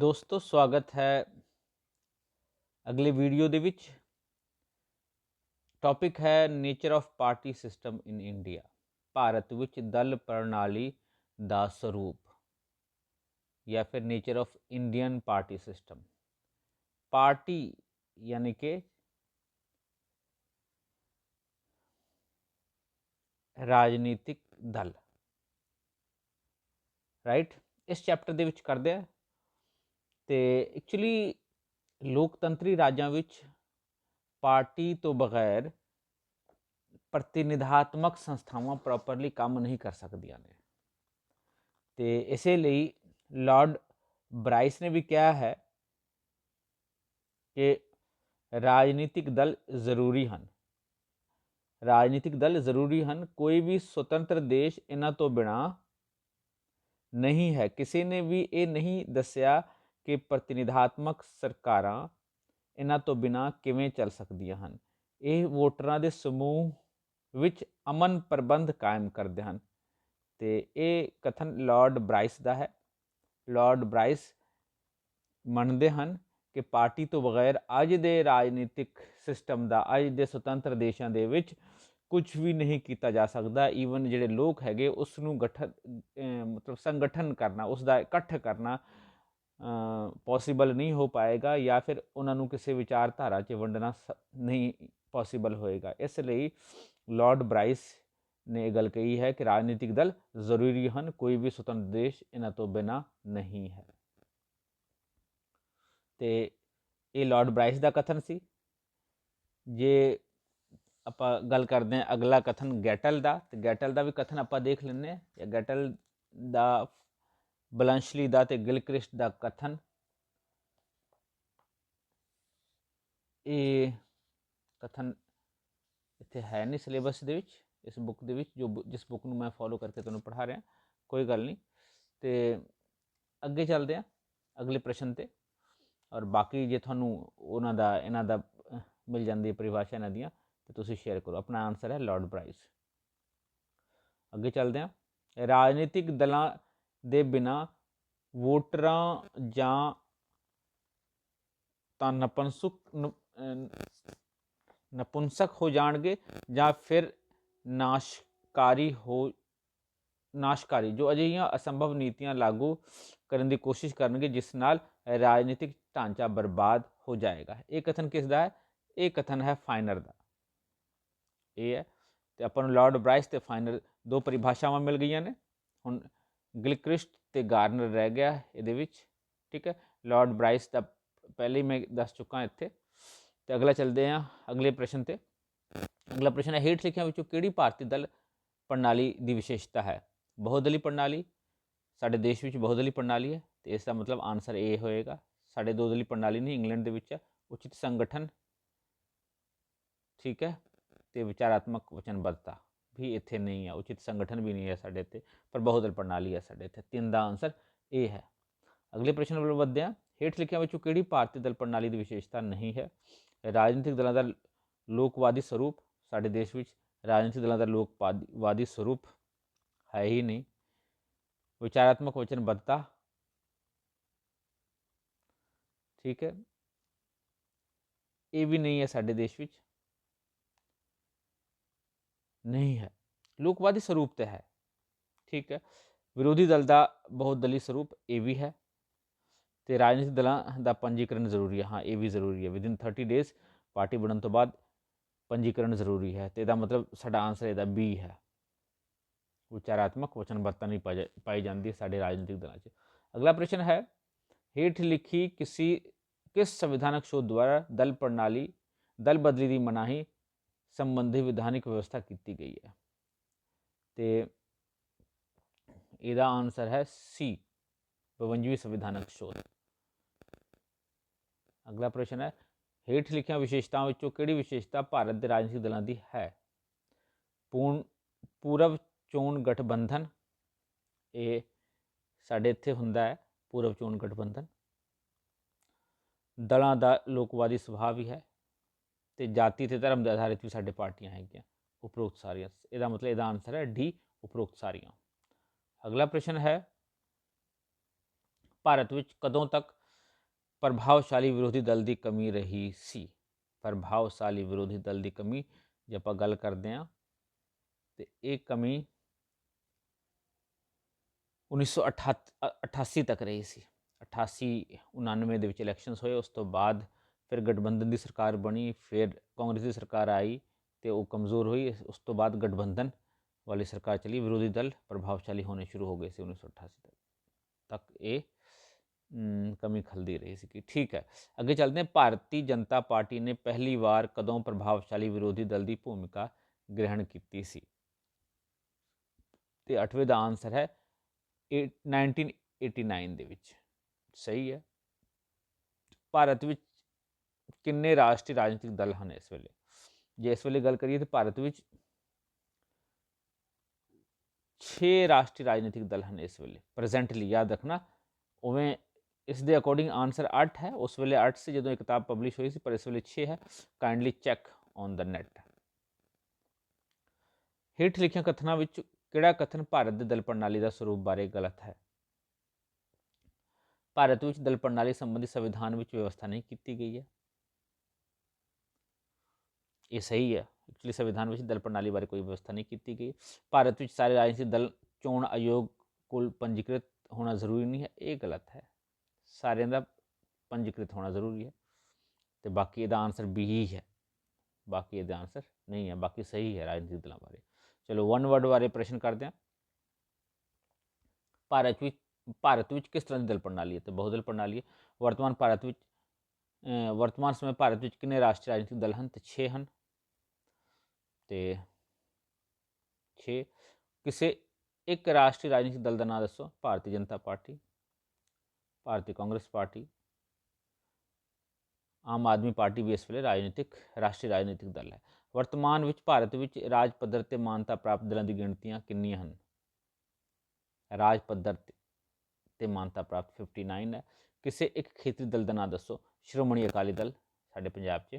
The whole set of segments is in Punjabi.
ਦੋਸਤੋ, ਸਵਾਗਤ ਹੈ ਅਗਲੇ ਵੀਡੀਓ ਦੇ ਵਿੱਚ। ਟੌਪਿਕ ਹੈ nature of party system in India Bharat ਵਿੱਚ ਦਲ ਪ੍ਰਣਾਲੀ ਦਾ ਸਰੂਪ ਜਾਂ ਫਿਰ nature of Indian party system party ਯਾਨੀ ਕਿ ਰਾਜਨੀਤਿਕ ਦਲ। ਰਾਈਟ ਇਸ ਚੈਪਟਰ ਦੇ ਵਿੱਚ ਕਰਦੇ ਆ ਤੇ ਐਕਚੁਅਲੀ ਲੋਕਤੰਤਰੀ ਰਾਜਾਂ ਵਿੱਚ ਪਾਰਟੀ ਤੋਂ ਬਗੈਰ ਪ੍ਰਤੀਨਿਧਾਤਮਕ ਸੰਸਥਾਵਾਂ ਪ੍ਰੋਪਰਲੀ ਕੰਮ ਨਹੀਂ ਕਰ ਸਕਦੀਆਂ ਨੇ। ਤੇ ਇਸੇ ਲਈ ਲਾਰਡ ਬ੍ਰਾਈਸ ਨੇ ਵੀ ਕਿਹਾ ਹੈ ਕਿ ਰਾਜਨੀਤਿਕ ਦਲ ਜ਼ਰੂਰੀ ਹਨ। ਰਾਜਨੀਤਿਕ ਦਲ ਜ਼ਰੂਰੀ ਹਨ, ਕੋਈ ਵੀ ਸੁਤੰਤਰ ਦੇਸ਼ ਇਹਨਾਂ ਤੋਂ ਬਿਨਾ ਨਹੀਂ ਹੈ। ਕਿਸੇ ਨੇ ਵੀ ਇਹ ਨਹੀਂ ਦੱਸਿਆ ਕਿ ਪ੍ਰਤੀਨਿਧਾਤਮਕ ਸਰਕਾਰਾਂ ਇਹਨਾਂ ਤੋਂ ਬਿਨਾ ਕਿਵੇਂ ਚੱਲ ਸਕਦੀਆਂ ਹਨ? ਇਹ ਵੋਟਰਾਂ ਦੇ ਸਮੂਹ ਵਿੱਚ ਅਮਨ ਪ੍ਰਬੰਧ ਕਾਇਮ ਕਰਦੇ ਹਨ। ਤੇ ਇਹ ਕਥਨ ਲਾਰਡ ਬ੍ਰਾਈਸ ਦਾ ਹੈ। ਲਾਰਡ ਬ੍ਰਾਈਸ ਮੰਨਦੇ ਹਨ ਕਿ ਪਾਰਟੀ ਤੋਂ ਬਗੈਰ ਅੱਜ ਦੇ ਰਾਜਨੀਤਿਕ ਸਿਸਟਮ ਦਾ, ਅੱਜ ਦੇ ਸੁਤੰਤਰ ਦੇਸ਼ਾਂ ਦੇ ਵਿੱਚ ਕੁਝ ਵੀ ਨਹੀਂ ਕੀਤਾ ਜਾ ਸਕਦਾ। ਈਵਨ ਜਿਹੜੇ ਲੋਕ ਹੈਗੇ ਉਸ ਨੂੰ ਗਠਨ ਮਤਲਬ ਸੰਗਠਨ ਕਰਨਾ ਉਸ ਦਾ ਇਕੱਠ ਕਰਨਾ ਪੋਸੀਬਲ ਨਹੀਂ ਹੋ ਪਾਏਗਾ ਜਾਂ ਫਿਰ ਉਹਨਾਂ ਨੂੰ ਕਿਸੇ ਵਿਚਾਰਧਾਰਾ 'ਚ ਵੰਡਣਾ ਨਹੀਂ ਪੋਸੀਬਲ ਹੋਏਗਾ। ਇਸ ਲਈ ਲਾਰਡ ਬ੍ਰਾਈਸ ਨੇ ਇਹ ਗੱਲ ਕਹੀ ਹੈ ਕਿ ਰਾਜਨੀਤਿਕ ਦਲ ਜ਼ਰੂਰੀ ਹਨ, ਕੋਈ ਵੀ ਸੁਤੰਤਰ ਦੇਸ਼ ਇਹਨਾਂ ਤੋਂ ਬਿਨਾ ਨਹੀਂ ਹੈ। ਤੇ ਇਹ ਲਾਰਡ ਬ੍ਰਾਈਸ ਦਾ ਕਥਨ ਸੀ। ਜੇ ਆਪਾਂ ਗੱਲ ਕਰਦੇ ਹਾਂ ਅਗਲਾ ਕਥਨ ਗੈਟਲ ਦਾ, ਤੇ ਗੈਟਲ ਦਾ ਵੀ ਕਥਨ ਆਪਾਂ ਦੇਖ ਲੈਂਦੇ ਹਾਂ ਗੈਟਲ ਦਾ ਬਲੰਸ਼ਲੀ ਦਾ ਤੇ ਗਿਲਕ੍ਰਿਸਟ ਦਾ ਕਥਨ। ਇਹ ਕਥਨ ਇੱਥੇ ਹੈ ਨਹੀਂ ਸਿਲੇਬਸ ਦੇ ਵਿੱਚ, ਇਸ ਬੁੱਕ ਦੇ ਵਿੱਚ, ਜੋ ਜਿਸ ਬੁੱਕ ਨੂੰ ਮੈਂ ਫੋਲੋ ਕਰਕੇ ਤੁਹਾਨੂੰ ਪੜ੍ਹਾ ਰਿਹਾ। ਕੋਈ ਗੱਲ ਨਹੀਂ। ਤੇ ਅੱਗੇ ਚੱਲਦੇ ਆ ਅਗਲੇ ਪ੍ਰਸ਼ਨ ਤੇ। ਔਰ ਬਾਕੀ ਜੇ ਤੁਹਾਨੂੰ ਉਹਨਾਂ ਦਾ, ਇਹਨਾਂ ਦਾ ਮਿਲ ਜਾਂਦੀ ਹੈ ਪਰਿਭਾਸ਼ਾ ਇਹਨਾਂ ਦੀਆਂ, ਤੇ ਤੁਸੀਂ ਸ਼ੇਅਰ ਕਰੋ। ਆਪਣਾ ਆਨਸਰ ਹੈ ਲਾਰਡ ਬ੍ਰਾਈਸ ਅੱਗੇ ਚੱਲਦੇ ਆ ਰਾਜਨੀਤਿਕ ਦਲਾਂ ਦੇ ਬਿਨਾ ਵੋਟਰਾਂ ਜਾਂ ਤਾਂ ਨਪਨਸੁਕ ਨਪੁੰਸਕ ਹੋ ਜਾਣਗੇ ਜਾਂ ਫਿਰ ਨਾਸ਼ਕਾਰੀ ਹੋ, ਨਾਸ਼ਕਾਰੀ, ਜੋ ਅਜਿਹੀਆਂ ਅਸੰਭਵ ਨੀਤੀਆਂ ਲਾਗੂ ਕਰਨ ਦੀ ਕੋਸ਼ਿਸ਼ ਕਰਨਗੇ, ਜਿਸ ਨਾਲ ਰਾਜਨੀਤਿਕ ਢਾਂਚਾ ਬਰਬਾਦ ਹੋ ਜਾਏਗਾ। ਇਹ ਕਥਨ ਕਿਸ ਦਾ ਹੈ? ਇਹ ਕਥਨ ਹੈ ਫਾਈਨਰ ਦਾ। ਇਹ ਹੈ ਤੇ ਆਪਾਂ ਨੂੰ ਲਾਰਡ ਬ੍ਰਾਈਸ ਤੇ ਫਾਈਨਰ ਦੋ ਪਰਿਭਾਸ਼ਾਵਾਂ ਮਿਲ ਗਈਆਂ ਨੇ। ਹੁਣ ਗਿਲਕ੍ਰਿਸਟ ਤੇ ਗਾਰਨਰ ਰਹਿ ਗਿਆ ਇਹਦੇ ਵਿੱਚ, ਠੀਕ ਹੈ? ਲਾਰਡ ਬ੍ਰਾਈਸ ਦਾ ਪਹਿਲੇ ਮੈਂ ਦੱਸ ਚੁੱਕਾ ਇੱਥੇ। ਤੇ ਅਗਲਾ ਚੱਲਦੇ ਆ ਅਗਲੇ ਪ੍ਰਸ਼ਨ ਤੇ। ਅਗਲਾ ਪ੍ਰਸ਼ਨ ਹੈ, ਹੇਠ ਲਿਖਿਆਂ ਵਿੱਚੋਂ ਕਿਹੜੀ ਭਾਰਤੀ ਦਲ ਪ੍ਰਣਾਲੀ ਦੀ ਵਿਸ਼ੇਸ਼ਤਾ ਹੈ? ਬਹੁਦਲੀ ਪ੍ਰਣਾਲੀ, ਸਾਡੇ ਦੇਸ਼ ਵਿੱਚ ਬਹੁਦਲੀ ਪ੍ਰਣਾਲੀ ਹੈ, ਤੇ ਇਸ ਦਾ ਮਤਲਬ ਆਨਸਰ ਇਹ ਹੋਏਗਾ, ਸਾਡੇ ਦੋਦਲੀ ਪ੍ਰਣਾਲੀ ਨਹੀਂ, ਇੰਗਲੈਂਡ ਦੇ ਵਿੱਚ ਹੈ, ਉਚਿਤ ਸੰਗਠਨ, ਠੀਕ ਹੈ? ਤੇ ਵਿਚਾਰਾਤਮਕ ਵਚਨਬੱਧਤਾ। ਵੀ ਇੱਥੇ ਨਹੀਂ ਹੈ ਉਚਿਤ ਸੰਗਠਨ ਵੀ ਨਹੀਂ ਹੈ ਸਾਡੇ ਇੱਥੇ ਪਰ ਬਹੁਦਲ ਪ੍ਰਣਾਲੀ ਹੈ ਸਾਡੇ ਇੱਥੇ ਤਿੰਨ ਦਾ ਆਨਸਰ ਇਹ ਹੈ ਅਗਲੇ ਪ੍ਰਸ਼ਨ ਵੱਲ ਵਧਦੇ ਹਾਂ ਹੇਠ ਲਿਖਿਆਂ ਵਿੱਚੋਂ ਕਿਹੜੀ ਭਾਰਤੀ ਦਲ ਪ੍ਰਣਾਲੀ ਦੀ ਵਿਸ਼ੇਸ਼ਤਾ ਨਹੀਂ ਹੈ ਰਾਜਨੀਤਿਕ ਦਲਾਂ ਦਾ ਲੋਕਵਾਦੀ ਸਰੂਪ ਸਾਡੇ ਦੇਸ਼ ਵਿੱਚ ਰਾਜਨੀਤਿਕ ਦਲਾਂ ਦਾ ਲੋਕਵਾਦੀ ਸਰੂਪ ਹੈ ਹੀ ਨਹੀਂ ਵਿਚਾਰਾਤਮਕ ਵਚਨਬੱਧਤਾ ਠੀਕ ਹੈ ਇਹ ਵੀ ਨਹੀਂ ਹੈ ਸਾਡੇ ਦੇਸ਼ ਵਿੱਚ ਨਹੀਂ ਹੈ ਲੋਕਵਾਦੀ ਸਰੂਪ ਤੇ ਹੈ ਠੀਕ ਹੈ ਵਿਰੋਧੀ ਦਲ ਦਾ ਬਹੁਤ ਦਲੀ ਸਰੂਪ ਇਹ ਵੀ ਹੈ ਤੇ ਰਾਜਨੀਤਿਕ ਦਲਾਂ ਦਾ ਪੰਜੀਕਰਨ ਜ਼ਰੂਰੀ ਹੈ ਹਾਂ ਇਹ ਵੀ ਜ਼ਰੂਰੀ ਹੈ ਵਿਦਿਨ 30 ਡੇਜ਼ ਪਾਰਟੀ ਬਣਨ ਤੋਂ ਬਾਅਦ ਪੰਜੀਕਰਨ ਜ਼ਰੂਰੀ ਹੈ ਤੇ ਇਹਦਾ ਮਤਲਬ ਸਾਡਾ ਆਨਸਰ ਇਹਦਾ ਬੀ ਹੈ ਵਿਚਾਰਾਤਮਕ ਵਚਨਬੱਧਤਾ ਨਹੀਂ ਪਾਈ ਜਾਂਦੀ ਸਾਡੇ ਰਾਜਨੀਤਿਕ ਦਲਾਂ 'ਚ ਅਗਲਾ ਪ੍ਰਸ਼ਨ ਹੈ ਹੇਠ ਲਿਖੀ ਕਿਸੇ ਕਿਸ ਸੰਵਿਧਾਨਕ ਸ਼ੋਧ ਦੁਆਰਾ ਦਲ ਪ੍ਰਣਾਲੀ ਦਲ ਬਦਲੀ ਦੀ ਮਨਾਹੀ ਸੰਬੰਧੀ ਵਿਧਾਨਿਕ ਵਿਵਸਥਾ ਕੀਤੀ ਗਈ ਹੈ। ਤੇ ਇਹਦਾ ਆਨਸਰ ਹੈ ਸੀ 52ਵੀਂ ਸੰਵਿਧਾਨਕ ਸ਼ੋਧ। ਅਗਲਾ ਪ੍ਰਸ਼ਨ ਹੈ, ਹੇਠ ਲਿਖੀਆਂ ਵਿਸ਼ੇਸ਼ਤਾਵਾਂ ਵਿੱਚੋਂ ਕਿਹੜੀ ਵਿਸ਼ੇਸ਼ਤਾ ਭਾਰਤ ਦੇ ਰਾਜਨੀਤਿਕ ਦਲਾਂ ਦੀ ਹੈ? ਪੂਰਨ ਪੂਰਬ ਚੋਣ ਗਠਬੰਧਨ, ਇਹ ਸਾਡੇ ਇੱਥੇ ਹੁੰਦਾ ਹੈ ਪੂਰਬ ਚੋਣ ਗਠਬੰਧਨ। ਦਲਾਂ ਦਾ ਲੋਕਵਾਦੀ ਸੁਭਾਅ ਵੀ ਹੈ। ਤੇ ਜਾਤੀ ਤੇ ਧਰਮ ਦੇ ਆਧਾਰਿਤ ਵੀ ਸਾਡੇ ਪਾਰਟੀਆਂ ਹੈਗੀਆਂ, ਉਪਰੋਕਤ ਸਾਰੀਆਂ। ਇਹਦਾ ਮਤਲਬ ਇਹਦਾ ਆਨਸਰ ਹੈ ਡੀ ਉਪਰੋਕਤ ਸਾਰੀਆਂ। ਅਗਲਾ ਪ੍ਰਸ਼ਨ ਹੈ, ਭਾਰਤ ਵਿੱਚ ਕਦੋਂ ਤੱਕ ਪ੍ਰਭਾਵਸ਼ਾਲੀ ਵਿਰੋਧੀ ਦਲ ਦੀ ਕਮੀ ਰਹੀ ਸੀ? ਪ੍ਰਭਾਵਸ਼ਾਲੀ ਵਿਰੋਧੀ ਦਲ ਦੀ ਕਮੀ ਜੇ ਆਪਾਂ ਗੱਲ ਕਰਦੇ ਹਾਂ, ਤੇ ਇਹ ਕਮੀ 1988 ਤੱਕ ਰਹੀ ਸੀ। 88 99 ਦੇ ਵਿੱਚ ਇਲੈਕਸ਼ਨਸ ਹੋਏ, ਉਸ ਤੋਂ ਬਾਅਦ ਫਿਰ ਗਠਬੰਧਨ ਦੀ ਸਰਕਾਰ ਬਣੀ, ਫਿਰ ਕਾਂਗਰਸ ਦੀ ਸਰਕਾਰ ਆਈ ਤੇ ਉਹ ਕਮਜ਼ੋਰ ਹੋਈ। ਉਸ ਤੋਂ ਬਾਅਦ ਗਠਬੰਧਨ ਵਾਲੀ ਸਰਕਾਰ ਚਲੀ। ਵਿਰੋਧੀ ਦਲ ਪ੍ਰਭਾਵਸ਼ਾਲੀ ਹੋਣੇ ਸ਼ੁਰੂ ਹੋ ਗਏ ਸੀ 1988 ਤੱਕ। ਤੱਕ ਇਹ ਕਮੀ ਖਲਦੀ ਰਹੀ ਸੀ ਕਿ ਠੀਕ ਹੈ। ਅੱਗੇ ਚੱਲਦੇ ਹਾਂ। ਭਾਰਤੀ ਜਨਤਾ ਪਾਰਟੀ ਨੇ ਪਹਿਲੀ ਵਾਰ ਕਦੋਂ ਪ੍ਰਭਾਵਸ਼ਾਲੀ ਵਿਰੋਧੀ ਦਲ ਦੀ ਭੂਮਿਕਾ ਗ੍ਰਹਿਣ ਕੀਤੀ ਸੀ? ਤੇ 8ਵੇਂ ਦਾ ਆਨਸਰ ਹੈ ਇਹ 1989 ਦੇ ਵਿੱਚ। ਸਹੀ ਹੈ। ਭਾਰਤ ਵਿੱਚ ਕਿੰਨੇ ਰਾਸ਼ਟਰੀ ਰਾਜਨੀਤਿਕ ਦਲ ਹਨ ਇਸ ਵੇਲੇ? ਜੇ ਇਸ ਵੇਲੇ ਗੱਲ ਕਰੀਏ ਤਾਂ ਭਾਰਤ ਵਿੱਚ 6 ਰਾਸ਼ਟਰੀ ਰਾਜਨੀਤਿਕ ਦਲ ਹਨ ਇਸ ਵੇਲੇ। ਪ੍ਰੈਜ਼ੈਂਟਲੀ ਯਾਦ ਰੱਖਣਾ, ਉਵੇਂ ਇਸ ਦੇ ਅਕੋਰਡਿੰਗ ਆਨਸਰ 8 ਹੈ। ਉਸ ਵੇਲੇ 8 ਸੀ ਜਦੋਂ ਇਹ ਕਿਤਾਬ ਪਬਲਿਸ਼ ਹੋਈ ਸੀ, ਪਰ ਇਸ ਵੇਲੇ 6 ਹੈ। Kindly check on the net ਹੇਠ ਲਿਖੀਆਂ ਕਥਨਾਂ ਵਿੱਚ ਕਿਹੜਾ ਕਥਨ ਭਾਰਤ ਦੇ ਦਲ ਪ੍ਰਣਾਲੀ ਦਾ ਸਰੂਪ ਬਾਰੇ ਗਲਤ ਹੈ? ਭਾਰਤ ਵਿੱਚ ਦਲ ਪ੍ਰਣਾਲੀ ਸੰਬੰਧੀ ਸੰਵਿਧਾਨ ਵਿੱਚ ਵਿਵਸਥਾ ਨਹੀਂ ਕੀਤੀ ਗਈ ਹੈ। ਇਹ ਸਹੀ ਹੈ ਐਕਚੁਅਲੀ ਸੰਵਿਧਾਨ ਵਿੱਚ ਦਲ ਪ੍ਰਣਾਲੀ ਬਾਰੇ ਕੋਈ ਵਿਵਸਥਾ ਨਹੀਂ ਕੀਤੀ ਗਈ ਭਾਰਤ ਵਿੱਚ ਸਾਰੇ ਰਾਜਨੀਤਿਕ ਦਲ ਚੋਣ ਆਯੋਗ ਕੋਲ ਪੰਜੀਕ੍ਰਿਤ ਹੋਣਾ ਜ਼ਰੂਰੀ ਨਹੀਂ ਹੈ ਇਹ ਗਲਤ ਹੈ ਸਾਰਿਆਂ ਦਾ ਪੰਜੀਕ੍ਰਿਤ ਹੋਣਾ ਜ਼ਰੂਰੀ ਹੈ ਤੇ ਬਾਕੀ ਇਹਦਾ ਆਨਸਰ ਬੀ ਹੀ ਹੈ ਬਾਕੀ ਇਹਦਾ ਆਨਸਰ ਨਹੀਂ ਹੈ ਬਾਕੀ ਸਹੀ ਹੈ ਰਾਜਨੀਤਿਕ ਦਲਾਂ ਬਾਰੇ ਚਲੋ ਵਨ ਵਰਡ ਬਾਰੇ ਪ੍ਰਸ਼ਨ ਕਰਦੇ ਹਾਂ ਭਾਰਤ ਵਿੱਚ ਭਾਰਤ ਵਿੱਚ ਕਿਸ ਤਰ੍ਹਾਂ ਦੀ ਦਲ ਪ੍ਰਣਾਲੀ ਹੈ ਤੇ ਬਹੁਦਲ ਪ੍ਰਣਾਲੀ ਹੈ ਵਰਤਮਾਨ ਭਾਰਤ ਵਿੱਚ ਵਰਤਮਾਨ ਸਮੇਂ ਭਾਰਤ ਵਿੱਚ ਕਿੰਨੇ ਰਾਸ਼ਟਰੀ ਰਾਜਨੀਤਿਕ ਦਲ ਹਨ ਤੇ 6 ਹਨ ਤੇ 6 ਕਿਸੇ ਇੱਕ ਰਾਸ਼ਟਰੀ ਰਾਜਨੀਤਿਕ ਦਲ ਦਾ ਨਾਮ ਦੱਸੋ, Bharatiya Janata party, Bharatiya Congress party, Aam Aadmi party ਵੀ ਇਸ ਵੇਲੇ ਰਾਜਨੀਤਿਕ, ਰਾਸ਼ਟਰੀ ਰਾਜਨੀਤਿਕ ਦਲ ਹੈ। ਵਰਤਮਾਨ ਵਿੱਚ ਭਾਰਤ ਵਿੱਚ ਰਾਜ ਪੱਧਰ ਤੇ ਮਾਨਤਾ ਪ੍ਰਾਪਤ ਦਲਾਂ ਦੀ ਗਿਣਤੀਆਂ ਕਿੰਨੀਆਂ ਹਨ? ਰਾਜ ਪੱਧਰ ਤੇ- ਮਾਨਤਾ ਪ੍ਰਾਪਤ 59 ਹੈ। ਕਿਸੇ ਇੱਕ ਖੇਤਰੀ ਦਲ ਦਾ ਨਾਮ ਦੱਸੋ, ਸ਼੍ਰੋਮਣੀ ਅਕਾਲੀ ਦਲ, ਸਾਡੇ ਪੰਜਾਬ 'ਚ।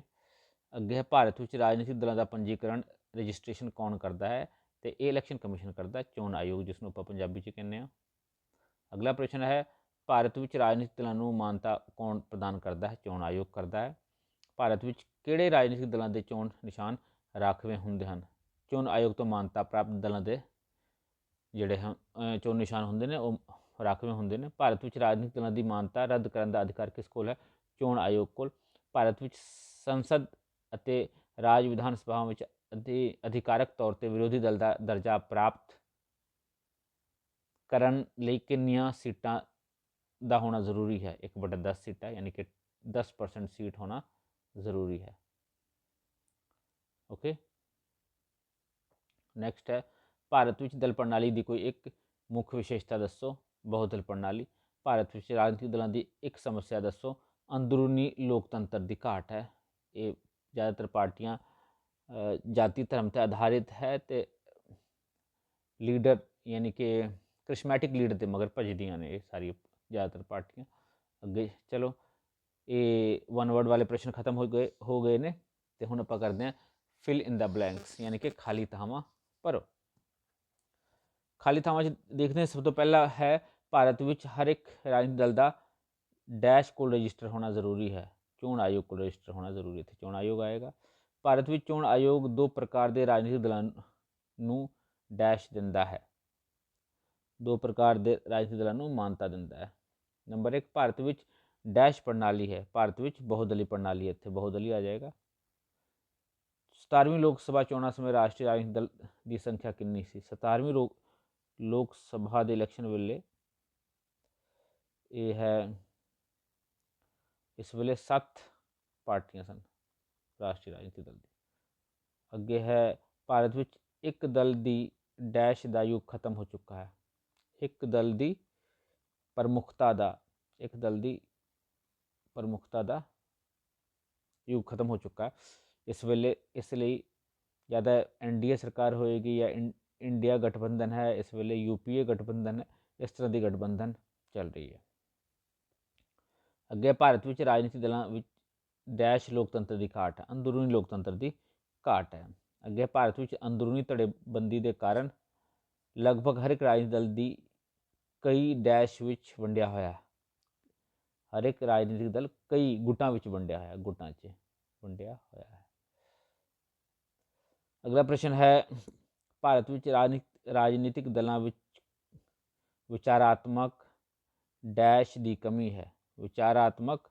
ਅੱਗੇ ਹੈ, ਭਾਰਤ ਵਿੱਚ ਰਾਜਨੀਤਿਕ ਦਲਾਂ ਦਾ ਪੰਜੀਕਰਨ ਰਜਿਸਟ੍ਰੇਸ਼ਨ ਕੌਣ ਕਰਦਾ ਹੈ ਤੇ ਇਹ ਇਲੈਕਸ਼ਨ ਕਮਿਸ਼ਨ ਕਰਦਾ ਚੋਣ ਆਯੋਗ ਜਿਸ ਨੂੰ ਆਪਾਂ ਪੰਜਾਬੀ 'ਚ ਕਹਿੰਦੇ ਆ ਅਗਲਾ ਪ੍ਰਸ਼ਨ ਹੈ, ਭਾਰਤ ਵਿੱਚ ਰਾਜਨੀਤਿਕ ਦਲਾਂ ਨੂੰ ਮਾਨਤਾ ਕੌਣ ਪ੍ਰਦਾਨ ਕਰਦਾ ਹੈ? ਚੋਣ ਆਯੋਗ ਕਰਦਾ ਹੈ। ਭਾਰਤ ਵਿੱਚ ਕਿਹੜੇ ਰਾਜਨੀਤਿਕ ਦਲਾਂ ਦੇ ਚੋਣ ਨਿਸ਼ਾਨ ਰਾਖਵੇਂ ਹੁੰਦੇ ਹਨ? ਚੋਣ ਆਯੋਗ ਤੋਂ ਮਾਨਤਾ ਪ੍ਰਾਪਤ ਦਲਾਂ ਦੇ ਜਿਹੜੇ ਹਨ ਚੋਣ ਨਿਸ਼ਾਨ ਹੁੰਦੇ ਨੇ, ਉਹ ਰਾਖਵੇਂ ਹੁੰਦੇ ਨੇ। ਭਾਰਤ ਵਿੱਚ ਰਾਜਨੀਤਿਕ ਦਲਾਂ ਦੀ ਮਾਨਤਾ ਰੱਦ ਕਰਨ ਦਾ ਅਧਿਕਾਰ ਕਿਸ ਕੋਲ ਹੈ? ਚੋਣ ਆਯੋਗ ਕੋਲ। ਭਾਰਤ ਵਿੱਚ ਸੰਸਦ ਅਤੇ ਰਾਜ ਵਿਧਾਨ ਸਭਾਵਾਂ ਵਿੱਚ ਅਧਿ, ਅਧਿਕਾਰਕ ਤੌਰ ਤੇ ਵਿਰੋਧੀ ਦਲ ਦਾ ਦਰਜਾ ਪ੍ਰਾਪਤ ਕਰਨ ਲਈ ਕਿੰਨੀਆਂ ਸੀਟਾਂ ਦਾ ਹੋਣਾ ਜ਼ਰੂਰੀ ਹੈ? 1/10 ਸੀਟਾਂ, ਯਾਨੀ ਕਿ 10% ਸੀਟ ਹੋਣਾ ਜ਼ਰੂਰੀ ਹੈ। ਓਕੇ ਨੈਕਸਟ ਹੈ, ਭਾਰਤ ਵਿੱਚ ਦਲ ਪ੍ਰਣਾਲੀ ਦੀ ਕੋਈ ਇੱਕ ਮੁੱਖ ਵਿਸ਼ੇਸ਼ਤਾ ਦੱਸੋ? ਬਹੁਦਲ ਪ੍ਰਣਾਲੀ, ਭਾਰਤ ਵਿੱਚ ਰਾਜਨੀਤਿਕ ਦਲਾਂ ਦੀ ਇੱਕ ਸਮੱਸਿਆ ਦੱਸੋ? ਅੰਦਰੂਨੀ ਲੋਕਤੰਤਰ ਦੀ ਘਾਟ ਹੈ। ਇਹ ਜ਼ਿਆਦਾਤਰ ਪਾਰਟੀਆਂ ਜਾਤੀ ਧਰਮ ਤੇ ਆਧਾਰਿਤ ਹੈ ਤੇ ਲੀਡਰ ਯਾਨੀ ਕਿ ਕ੍ਰਿਸ਼ਮੈਟਿਕ ਲੀਡਰ ਦੇ ਮਗਰ ਭਜਦੀਆਂ ਨੇ ਇਹ ਸਾਰੀ ਜ਼ਿਆਦਾਤਰ ਪਾਰਟੀਆਂ ਅੱਗੇ ਚਲੋ ਇਹ ਵਨ ਵਰਡ ਵਾਲੇ ਪ੍ਰਸ਼ਨ ਖਤਮ ਹੋ ਗਏ ਹੋ ਗਏ ਨੇ ਤੇ ਹੁਣ ਆਪਾਂ ਕਰਦੇ ਹਾਂ ਫਿਲ ਇਨ ਦਾ ਬਲੈਂਕਸ ਯਾਨੀ ਕਿ ਖਾਲੀ ਥਾਵਾਂ ਭਰੋ ਖਾਲੀ ਥਾਵਾਂ 'ਚ ਦੇਖਦੇ ਹਾਂ ਸਭ ਤੋਂ ਪਹਿਲਾ ਹੈ ਭਾਰਤ ਵਿੱਚ ਹਰ ਇੱਕ ਰਾਜਨੀਤਿਕ ਦਲ ਦਾ ਡੈਸ਼ ਕੋਲ ਰਜਿਸਟਰ ਹੋਣਾ ਜ਼ਰੂਰੀ ਹੈ ਚੋਣ ਆਯੋਗ ਕੋਲ ਰਜਿਸਟਰ ਹੋਣਾ ਜ਼ਰੂਰੀ ਹੈ ਚੋਣ ਆਯੋਗ ਆਏਗਾ ਭਾਰਤ ਵਿੱਚ ਚੋਣ ਆਯੋਗ ਦੋ ਪ੍ਰਕਾਰ ਦੇ ਰਾਜਨੀਤਿਕ ਦਲਾਂ ਨੂੰ ਡੈਸ਼ ਦਿੰਦਾ ਹੈ। ਦੋ ਪ੍ਰਕਾਰ ਦੇ ਰਾਜਨੀਤਿਕ ਦਲਾਂ ਨੂੰ ਮਾਨਤਾ ਦਿੰਦਾ ਹੈ। ਨੰਬਰ 1 ਭਾਰਤ ਵਿੱਚ ਡੈਸ਼ ਪ੍ਰਣਾਲੀ ਹੈ। ਭਾਰਤ ਵਿੱਚ ਬਹੁਦਲੀ ਪ੍ਰਣਾਲੀ ਇੱਥੇ ਬਹੁਦਲੀ ਆ ਜਾਏਗਾ। 17ਵੀਂ ਲੋਕ ਸਭਾ ਚੋਣਾਂ ਸਮੇਂ ਰਾਸ਼ਟਰੀ ਰਾਜਨੀਤਿਕ ਦਲ ਦੀ ਸੰਖਿਆ ਕਿੰਨੀ ਸੀ? 17ਵੀਂ ਲੋਕ ਲੋਕ ਸਭਾ ਦੇ ਇਲੈਕਸ਼ਨ ਵੇਲੇ ਇਹ ਹੈ, ਇਸ ਵੇਲੇ 7 ਪਾਰਟੀਆਂ ਸਨ। ਰਾਸ਼ਟਰੀ ਰਾਜਨੀਤਿਕ ਦਲ ਦੀ ਅੱਗੇ ਹੈ ਭਾਰਤ ਵਿੱਚ ਇੱਕ ਦਲ ਦੀ ਡੈਸ਼ ਦਾ ਯੁੱਗ ਖਤਮ ਹੋ ਚੁੱਕਾ ਹੈ ਇੱਕ ਦਲ ਦੀ ਪ੍ਰਮੁੱਖਤਾ ਦਾ ਇੱਕ ਦਲ ਦੀ ਪ੍ਰਮੁੱਖਤਾ ਦਾ ਯੁੱਗ ਖਤਮ ਹੋ ਚੁੱਕਾ ਹੈ ਇਸ ਵੇਲੇ ਇਸ ਲਈ ਜਾਂ ਤਾਂ ਐਨਡੀਏ ਸਰਕਾਰ ਹੋਏਗੀ ਜਾਂ ਇੰ- ਇੰਡੀਆ ਗਠਬੰਧਨ ਹੈ ਇਸ ਵੇਲੇ ਯੂਪੀਏ ਗਠਬੰਧਨ ਹੈ ਇਸ ਤਰ੍ਹਾਂ ਦੀ ਗਠਬੰਧਨ ਚੱਲ ਰਹੀ ਹੈ ਅੱਗੇ ਭਾਰਤ ਵਿੱਚ ਰਾਜਨੀਤਿਕ ਦਲਾਂ ਵਿੱਚ ਡੈਸ਼ ਲੋਕਤੰਤਰ ਦੀ ਘਾਟ ਅੰਦਰੂਨੀ ਲੋਕਤੰਤਰ ਦੀ ਘਾਟ ਹੈ। ਅੱਗੇ ਭਾਰਤ ਵਿੱਚ ਅੰਦਰੂਨੀ ਧੜੇਬੰਦੀ ਦੇ ਕਾਰਨ ਲਗਭਗ ਹਰ ਇੱਕ ਰਾਜਨੀਤਿਕ ਦਲ ਦੀ ਕਈ ਡੈਸ਼ ਵਿੱਚ ਵੰਡਿਆ ਹੋਇਆ ਹੈ। ਹਰ ਇੱਕ ਰਾਜਨੀਤਿਕ ਦਲ ਕਈ ਗੁੱਟਾਂ ਵਿੱਚ ਵੰਡਿਆ ਹੋਇਆ ਗੁੱਟਾਂ 'ਚ ਵੰਡਿਆ ਹੋਇਆ ਹੈ। ਅਗਲਾ ਪ੍ਰਸ਼ਨ ਹੈ, ਭਾਰਤ ਵਿੱਚ ਰਾਜਨੀ- ਰਾਜਨੀਤਿਕ ਦਲਾਂ ਵਿੱਚ ਵਿਚਾਰਾਤਮਕ ਡੈਸ਼ ਦੀ ਕਮੀ ਹੈ। ਵਿਚਾਰਾਤਮਕ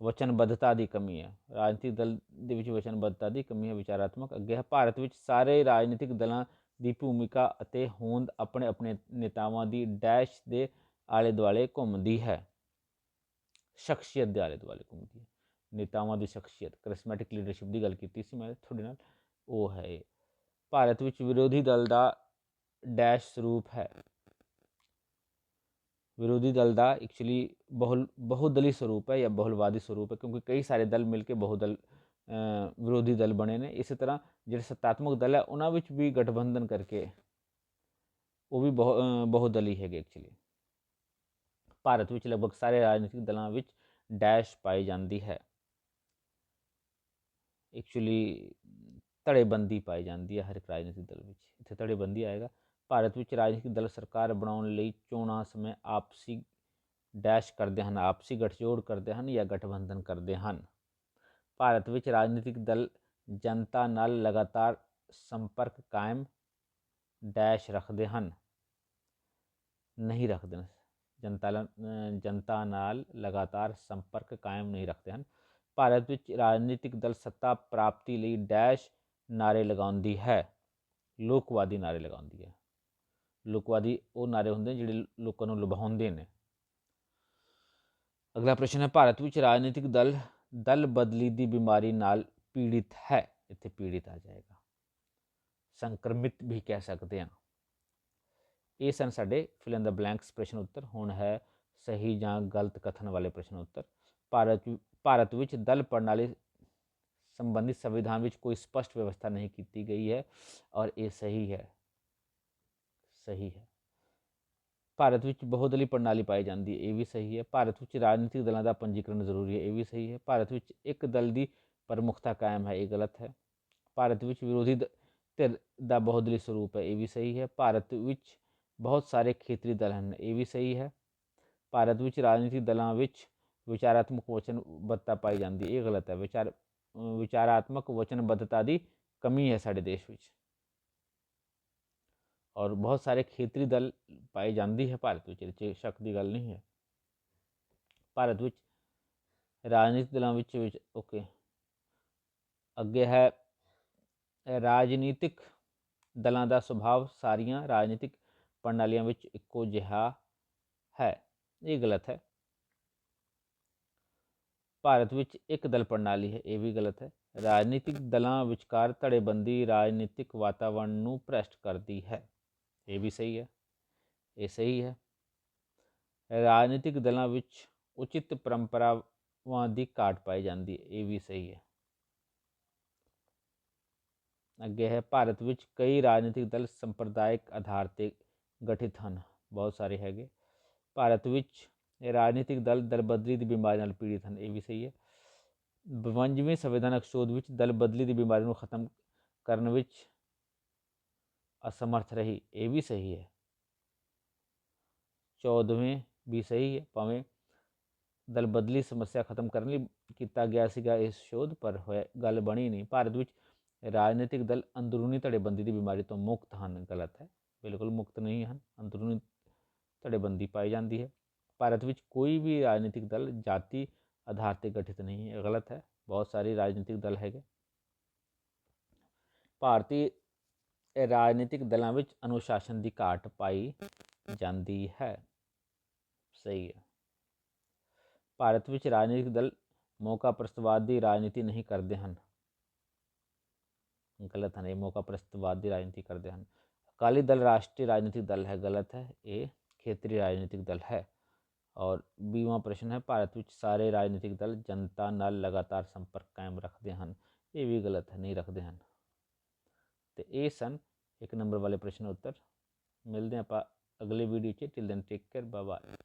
ਵਚਨਬੱਧਤਾ ਦੀ ਕਮੀ ਹੈ। ਰਾਜਨੀਤਿਕ ਦਲ ਦੇ ਵਿੱਚ ਵਚਨਬੱਧਤਾ ਦੀ ਕਮੀ ਹੈ, ਵਿਚਾਰਾਤਮਕ ਅੱਗੇ ਹੈ। ਭਾਰਤ ਵਿੱਚ ਸਾਰੇ ਰਾਜਨੀਤਿਕ ਦਲਾਂ ਦੀ ਭੂਮਿਕਾ ਅਤੇ ਹੋਂਦ ਆਪਣੇ ਆਪਣੇ ਨੇਤਾਵਾਂ ਦੀ ਡੈਸ਼ ਦੇ ਆਲੇ ਦੁਆਲੇ ਘੁੰਮਦੀ ਹੈ। ਸ਼ਖਸੀਅਤ ਦੇ ਆਲੇ ਦੁਆਲੇ ਘੁੰਮਦੀ ਹੈ। ਨੇਤਾਵਾਂ ਦੀ ਸ਼ਖਸੀਅਤ ਕਰਿਸਮੈਟਿਕ ਲੀਡਰਸ਼ਿਪ ਦੀ ਗੱਲ ਕੀਤੀ ਸੀ ਮੈਂ ਤੁਹਾਡੇ ਨਾਲ, ਉਹ ਹੈ ਭਾਰਤ ਵਿੱਚ ਵਿਰੋਧੀ ਦਲ ਦਾ ਡੈਸ਼ ਸਰੂਪ ਹੈ। ਵਿਰੋਧੀ ਦਲ ਦਾ ਐਕਚੁਅਲੀ ਬਹੁਲ ਬਹੁਦਲੀ ਸਰੂਪ ਹੈ ਜਾਂ ਬਹੁਲਵਾਦੀ ਸਰੂਪ ਹੈ ਕਿਉਂਕਿ ਕਈ ਸਾਰੇ ਦਲ ਮਿਲ ਕੇ ਬਹੁਦਲ ਵਿਰੋਧੀ ਦਲ ਬਣੇ ਨੇ ਇਸੇ ਤਰ੍ਹਾਂ ਜਿਹੜੇ ਸੱਤਾਤਮਕ ਦਲ ਹੈ ਉਹਨਾਂ ਵਿੱਚ ਵੀ ਗਠਬੰਧਨ ਕਰਕੇ ਉਹ ਵੀ ਬਹੁ ਬਹੁਦਲੀ ਹੈਗੇ ਐਕਚੁਅਲੀ ਭਾਰਤ ਵਿੱਚ ਲਗਭਗ ਸਾਰੇ ਰਾਜਨੀਤਿਕ ਦਲਾਂ ਵਿੱਚ ਡੈਸ਼ ਪਾਈ ਜਾਂਦੀ ਹੈ ਐਕਚੁਅਲੀ ਧੜੇਬੰਦੀ ਪਾਈ ਜਾਂਦੀ ਹੈ ਹਰ ਇੱਕ ਰਾਜਨੀਤਿਕ ਦਲ ਵਿੱਚ ਇੱਥੇ ਧੜੇਬੰਦੀ ਆਏਗਾ ਭਾਰਤ ਵਿੱਚ ਰਾਜਨੀਤਿਕ ਦਲ ਸਰਕਾਰ ਬਣਾਉਣ ਲਈ ਚੋਣਾਂ ਸਮੇਂ ਆਪਸੀ ਡੈਸ਼ ਕਰਦੇ ਹਨ, ਆਪਸੀ ਗਠਜੋੜ ਕਰਦੇ ਹਨ ਜਾਂ ਗਠਬੰਧਨ ਕਰਦੇ ਹਨ। ਭਾਰਤ ਵਿੱਚ ਰਾਜਨੀਤਿਕ ਦਲ ਜਨਤਾ ਨਾਲ ਲਗਾਤਾਰ ਸੰਪਰਕ ਕਾਇਮ ਡੈਸ਼ ਰੱਖਦੇ ਹਨ, ਨਹੀਂ ਰੱਖਦੇ ਜਨਤਾ ਜਨਤਾ ਨਾਲ ਲਗਾਤਾਰ ਸੰਪਰਕ ਕਾਇਮ ਨਹੀਂ ਰੱਖਦੇ ਹਨ। ਭਾਰਤ ਵਿੱਚ ਰਾਜਨੀਤਿਕ ਦਲ ਸੱਤਾ ਪ੍ਰਾਪਤੀ ਲਈ ਡੈਸ਼ ਨਾਰੇ ਲਗਾਉਂਦੀ ਹੈ, ਲੋਕਵਾਦੀ ਨਾਰੇ ਲਗਾਉਂਦੀ ਹੈ। ਲੋਕਵਾਦੀ ਉਹ ਨਾਰੇ ਹੁੰਦੇ ਨੇ ਜਿਹੜੇ ਲੋਕਾਂ ਨੂੰ ਲੁਭਾਉਂਦੇ ਨੇ। ਅਗਲਾ ਪ੍ਰਸ਼ਨ ਹੈ, ਭਾਰਤ ਵਿੱਚ ਰਾਜਨੀਤਿਕ ਦਲ ਦਲ ਬਦਲੀ ਦੀ ਬਿਮਾਰੀ ਨਾਲ ਪੀੜਿਤ ਹੈ, ਇੱਥੇ ਪੀੜਿਤ ਆ ਜਾਏਗਾ। ਸੰਕਰਮਿਤ ਵੀ ਕਹਿ ਸਕਦੇ ਹਾਂ। ਇਹ ਸਨ ਸਾਡੇ ਫਿਲ ਇਨ ਦਾ ਬਲੈਂਕਸ ਪ੍ਰਸ਼ਨ ਉੱਤਰ, ਹੁਣ ਹੈ ਸਹੀ ਜਾਂ ਗਲਤ ਕਥਨ ਵਾਲੇ ਪ੍ਰਸ਼ਨ ਉੱਤਰ। ਭਾਰਤ ਭਾਰਤ ਵਿੱਚ ਦਲ ਪ੍ਰਣਾਲੀ ਸੰਬੰਧਿਤ ਸੰਵਿਧਾਨ ਵਿੱਚ ਕੋਈ ਸਪਸ਼ਟ ਵਿਵਸਥਾ ਨਹੀਂ ਕੀਤੀ ਗਈ ਹੈ ਔਰ ਇਹ ਸਹੀ ਹੈ। ਸਹੀ ਹੈ। ਭਾਰਤ ਵਿੱਚ ਬਹੁਦਲੀ ਪ੍ਰਣਾਲੀ ਪਾਈ ਜਾਂਦੀ ਹੈ, ਇਹ ਵੀ ਸਹੀ ਹੈ। ਭਾਰਤ ਵਿੱਚ ਰਾਜਨੀਤਿਕ ਦਲਾਂ ਦਾ ਪੰਜੀਕਰਨ ਜ਼ਰੂਰੀ ਹੈ, ਇਹ ਵੀ ਸਹੀ ਹੈ। ਭਾਰਤ ਵਿੱਚ ਇੱਕ ਦਲ ਦੀ ਪ੍ਰਮੁਖਤਾ ਕਾਇਮ ਹੈ, ਇਹ ਗਲਤ ਹੈ। ਭਾਰਤ ਵਿੱਚ ਵਿਰੋਧੀ ਦ- ਧਿਰ ਦਾ ਬਹੁਦਲੀ ਸਰੂਪ ਹੈ, ਇਹ ਵੀ ਸਹੀ ਹੈ। ਭਾਰਤ ਵਿੱਚ ਬਹੁਤ ਸਾਰੇ ਖੇਤਰੀ ਦਲ ਹਨ, ਇਹ ਵੀ ਸਹੀ ਹੈ। ਭਾਰਤ ਵਿੱਚ ਰਾਜਨੀਤਿਕ ਦਲਾਂ ਵਿੱਚ ਵਿਚਾਰਾਤਮਕ ਵਚਨਬੱਧਤਾ ਪਾਈ ਜਾਂਦੀ ਇਹ ਗਲਤ ਹੈ। ਵਿਚਾਰ ਵਿਚਾਰਾਤਮਕ ਵਚਨਬੱਧਤਾ ਦੀ ਕਮੀ ਹੈ ਸਾਡੇ ਦੇਸ਼ ਵਿੱਚ। ਔਰ ਬਹੁਤ ਸਾਰੇ ਖੇਤਰੀ ਦਲ ਪਾਏ ਜਾਂਦੀ ਹੈ ਭਾਰਤ ਵਿੱਚ ਇਹਦੇ ਸ਼ੱਕ ਦੀ ਗੱਲ ਨਹੀਂ ਹੈ ਭਾਰਤ ਵਿੱਚ ਰਾਜਨੀਤਿਕ ਦਲਾਂ ਵਿੱਚ ਵਿੱਚ ਓਕੇ ਅੱਗੇ ਹੈ ਰਾਜਨੀਤਿਕ ਦਲਾਂ ਦਾ ਸੁਭਾਅ ਸਾਰੀਆਂ ਰਾਜਨੀਤਿਕ ਪ੍ਰਣਾਲੀਆਂ ਵਿੱਚ ਇੱਕੋ ਜਿਹਾ ਹੈ ਇਹ ਗਲਤ ਹੈ ਭਾਰਤ ਵਿੱਚ ਇੱਕ ਦਲ ਪ੍ਰਣਾਲੀ ਹੈ ਇਹ ਵੀ ਗਲਤ ਹੈ ਰਾਜਨੀਤਿਕ ਦਲਾਂ ਵਿਚਕਾਰ ਧੜੇਬੰਦੀ ਰਾਜਨੀਤਿਕ ਵਾਤਾਵਰਣ ਨੂੰ ਭ੍ਰਸ਼ਟ ਕਰਦੀ ਹੈ ਇਹ ਵੀ ਸਹੀ ਹੈ, ਇਹ ਸਹੀ ਹੈ। ਰਾਜਨੀਤਿਕ ਦਲਾਂ ਵਿੱਚ ਉਚਿਤ ਪਰੰਪਰਾਵਾਂ ਦੀ ਘਾਟ ਪਾਈ ਜਾਂਦੀ ਹੈ, ਇਹ ਵੀ ਸਹੀ ਹੈ। ਅੱਗੇ ਹੈ, ਭਾਰਤ ਵਿੱਚ ਕਈ ਰਾਜਨੀਤਿਕ ਦਲ ਸੰਪਰਦਾਇਕ ਆਧਾਰ ਤੇ ਗਠਿਤ ਹਨ, ਬਹੁਤ ਸਾਰੇ ਹੈਗੇ। ਭਾਰਤ ਵਿੱਚ ਰਾਜਨੀਤਿਕ ਦਲ ਦਲਬਦਲੀ ਦੀ ਬਿਮਾਰੀ ਨਾਲ ਪੀੜਿਤ ਹਨ, ਇਹ ਵੀ ਸਹੀ ਹੈ। ਬਵੰਜਵੇਂ ਸੰਵਿਧਾਨਕ ਸੋਧ ਵਿੱਚ ਦਲ ਬਦਲੀ ਦੀ ਬਿਮਾਰੀ ਨੂੰ ਖਤਮ ਕਰਨ ਵਿੱਚ ਅਸਮਰਥ ਰਹੀ ਇਹ ਵੀ ਸਹੀ ਹੈ 14ਵੇਂ ਵੀ ਸਹੀ ਹੈ ਭਾਵੇਂ ਦਲ ਬਦਲੀ ਸਮੱਸਿਆ ਖਤਮ ਕਰਨ ਲਈ ਕੀਤਾ ਗਿਆ ਸੀਗਾ ਇਸ ਸ਼ੋਧ ਪਰ ਹੋਇਆ ਗੱਲ ਬਣੀ ਨਹੀਂ ਭਾਰਤ ਵਿੱਚ ਰਾਜਨੀਤਿਕ ਦਲ ਅੰਦਰੂਨੀ ਧੜੇਬੰਦੀ ਦੀ ਬਿਮਾਰੀ ਤੋਂ ਮੁਕਤ ਹਨ ਗਲਤ ਹੈ ਬਿਲਕੁਲ ਮੁਕਤ ਨਹੀਂ ਹਨ ਅੰਦਰੂਨੀ ਧੜੇਬੰਦੀ ਪਾਈ ਜਾਂਦੀ ਹੈ ਭਾਰਤ ਵਿੱਚ ਕੋਈ ਵੀ ਰਾਜਨੀਤਿਕ ਦਲ ਜਾਤੀ ਆਧਾਰ ਤੇ ਗਠਿਤ ਨਹੀਂ ਹੈ ਇਹ ਗਲਤ ਹੈ ਬਹੁਤ ਸਾਰੇ ਰਾਜਨੀਤਿਕ ਦਲ ਹੈਗੇ ਭਾਰਤੀ ਰਾਜਨੀਤਿਕ ਦਲਾਂ ਵਿੱਚ ਅਨੁਸ਼ਾਸਨ ਦੀ ਘਾਟ ਪਾਈ ਜਾਂਦੀ ਹੈ। ਸਹੀ ਹੈ। ਭਾਰਤ ਵਿੱਚ ਰਾਜਨੀਤਿਕ ਦਲ ਮੌਕਾ ਪ੍ਰਸਤਵਾਦ ਦੀ ਰਾਜਨੀਤੀ ਨਹੀਂ ਕਰਦੇ ਹਨ। ਗਲਤ ਹੈ ਇਹ ਮੌਕਾ ਪ੍ਰਸਤਵਾਦ ਦੀ ਰਾਜਨੀਤੀ ਕਰਦੇ ਹਨ। ਅਕਾਲੀ ਦਲ ਰਾਸ਼ਟਰੀ ਰਾਜਨੀਤਿਕ ਦਲ ਹੈ, ਗਲਤ ਹੈ, ਇਹ ਖੇਤਰੀ ਰਾਜਨੀਤਿਕ ਦਲ ਹੈ। ਔਰ ਵੀਵਾਂ ਪ੍ਰਸ਼ਨ ਹੈ, ਭਾਰਤ ਵਿੱਚ ਸਾਰੇ ਰਾਜਨੀਤਿਕ ਦਲ ਜਨਤਾ ਨਾਲ ਲਗਾਤਾਰ ਸੰਪਰਕ ਕਾਇਮ ਰੱਖਦੇ ਹਨ। ਇਹ ਵੀ ਗਲਤ ਹੈ, ਨਹੀਂ ਰੱਖਦੇ ਹਨ। ਤੇ ਇਹ ਸਨ ਇੱਕ ਨੰਬਰ ਵਾਲੇ ਪ੍ਰਸ਼ਨ ਉੱਤਰ। ਮਿਲਦੇ ਹਾਂ ਆਪਾਂ ਅਗਲੇ ਵੀਡੀਓ 'ਚ। Till then take care bye bye